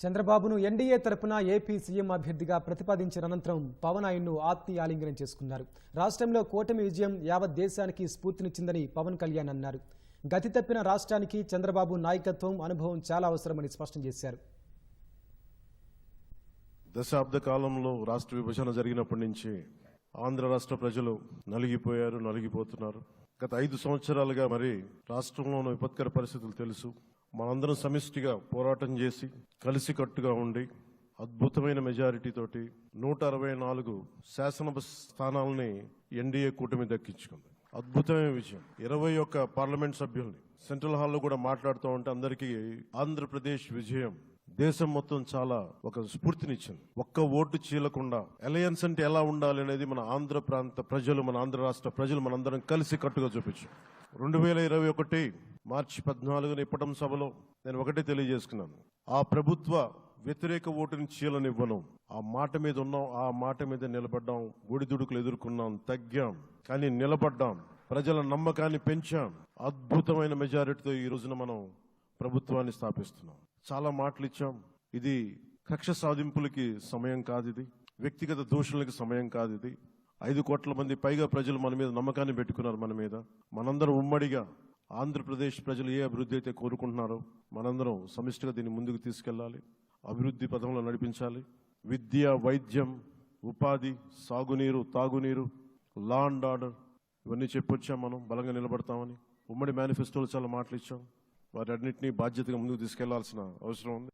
చంద్రబాబును ఎన్డీఏ తరపున AP CM అభ్యర్థిగా ప్రతిపాదించిన అనంతరం పవన్ ఆయన్ను ఆత్మీయ ఆలింగనం చేసుకున్నారు. రాష్ట్రంలో కూటమి విజయం యావత్ దేశానికి స్ఫూర్తినిచ్చిందని పవన్ కళ్యాణ్ అన్నారు. గతి తప్పిన రాష్ట్రానికి చంద్రబాబు నాయకత్వం అనుభవం చాలా అవసరమని స్పష్టం చేశారు. దశాబ్ద కాలంలో రాష్ట్ర విభజన జరిగినప్పటి నుంచి ఆంధ్ర రాష్ట్ర ప్రజలు నలిగిపోయారు నలిగిపోతున్నారు. గత ఐదు సంవత్సరాలుగా మరి రాష్ట్రంలో ఉన్న విపత్కర పరిస్థితులు తెలుసు. మనందరం సమిష్టిగా పోరాటం చేసి కలిసికట్టుగా ఉండి అద్భుతమైన మెజారిటీ తోటి నూట అరవై నాలుగు శాసనసభ స్థానాలని ఎన్డీఏ కూటమి దక్కించుకుంది. అద్భుతమైన విజయం. ఇరవై ఒక్క పార్లమెంట్ సభ్యుల్ని సెంట్రల్ హాల్లో కూడా మాట్లాడుతూ ఉంటే అందరికీ ఆంధ్రప్రదేశ్ విజయం దేశం మొత్తం చాలా ఒక స్ఫూర్తినిచ్చింది. ఒక్క ఓటు చీలకుండా అలయన్స్ అంటే ఎలా ఉండాలి అనేది మన ఆంధ్ర ప్రాంత ప్రజలు మన ఆంధ్ర రాష్ట్ర ప్రజలు మనందరం కలిసి కట్టుగా చూపించాం రెండు వేల ఇరవై ఒకటి మార్చి పద్నాలుగున ఇప్పటం సభలో నేను ఒకటే తెలియజేసుకున్నాను. ఆ ప్రభుత్వ వ్యతిరేక ఓటుని చీలనివ్వను. ఆ మాట మీద ఉన్నాం ఆ మాట మీద నిలబడ్డాం ఒడిదుడుకులు ఎదుర్కొన్నాం తగ్గాం కానీ నిలబడ్డాం ప్రజల నమ్మకాన్ని పెంచాం. అద్భుతమైన మెజారిటీతో ఈ రోజున మనం ప్రభుత్వాన్ని స్థాపిస్తున్నాం. చాలా మాటలు ఇచ్చాం. ఇది కక్ష సాధింపులకి సమయం కాదు ఇది. వ్యక్తిగత దోషులకి సమయం కాదు ఇది. ఐదు కోట్ల మంది పైగా ప్రజలు మన మీద నమ్మకాన్ని పెట్టుకున్నారు మన మీద. మనందరం ఉమ్మడిగా ఆంధ్రప్రదేశ్ ప్రజలు ఏ అభివృద్ధి అయితే కోరుకుంటున్నారో మనందరం సమిష్టిగా దీన్ని ముందుకు తీసుకెళ్ళాలి అభివృద్ధి పథంలో నడిపించాలి. విద్య వైద్యం ఉపాధి సాగునీరు తాగునీరు లా అండ్ ఆర్డర్ ఇవన్నీ చెప్పొచ్చాం మనం? బలంగా నిలబడతామని. ఉమ్మడి మేనిఫెస్టోలో చాలా మాటలు ఇచ్చాం వాటన్నిటినీ బాధ్యతగా ముందుకు తీసుకెళ్ళాల్సిన అవసరం ఉంది.